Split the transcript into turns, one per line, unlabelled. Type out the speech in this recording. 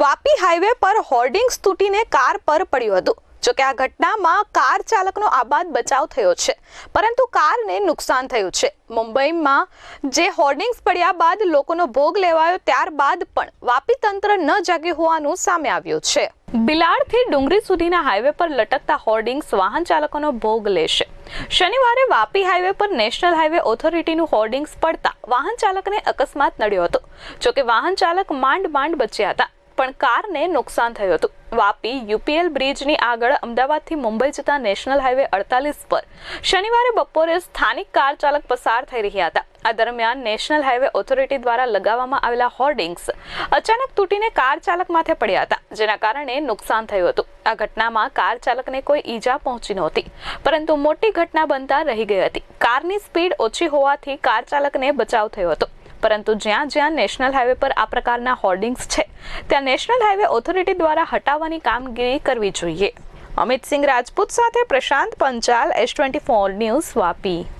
Vapi highway પર hoardings તૂટીને car પર પડ્યું હતું. જોકે આ ઘટનામાં કાર ચાલકનો આબાદ બચાવ થયો છે, પરંતુ કારને નુકસાન થયું છે. મુંબઈમાં જે હોર્ડિંગ્સ પડ્યા બાદ લોકોનો ભોગ લેવાયો ત્યારબાદ પણ વાપી તંત્ર ન જાગ્યું હોવાનું સામે આવ્યું છે. બિલાડથી ડુંગરી સુધીના હાઈવે પર લટકતા હોર્ડિંગ્સ વાહન ચાલકોનો ભોગ લેશે. શનિવારે વાપી હાઈવે પર નેશનલ હાઈવે ઓથોરિટીનું હોર્ડિંગ્સ પડતા વાહન ચાલકને અકસ્માત નડ્યો હતો. જોકે વાહન ચાલક માંડ માંડ બચ્યા હતા. પણ કારને નુકસાન થયું હતું. વાપી યુપીએલ બ્રિજની આગળ અમદાવાદથી મુંબઈ જતા નેશનલ હાઈવે અડતાલીસ પર શનિવારે બપોરે સ્થાનિક કાર ચાલક પસાર થઈ રહ્યા હતા. આ દરમિયાન નેશનલ હાઈવે ઓથોરિટી દ્વારા લગાવવામાં આવેલા હોર્ડિંગ્સ અચાનક તૂટીને કાર ચાલક માથે પડ્યા હતા, જેના કારણે નુકસાન થયું હતું. આ ઘટનામાં કાર ચાલકને કોઈ ઈજા પહોંચી નહોતી, પરંતુ મોટી ઘટના બનતા રહી ગઈ હતી. કારની સ્પીડ ઓછી હોવાથી કાર ચાલકને બચાવ થયો હતો. પરંતુ જ્યાં જ્યાં નેશનલ હાઈવે પર આ પ્રકારના હોર્ડિંગ્સ છે, ત્યાં નેશનલ હાઈવે ઓથોરિટી દ્વારા હટાવવાની કામગીરી કરવી જોઈએ. અમિત સિંહ રાજપૂત સાથે Prashant Panchal S twenty four news Vapi.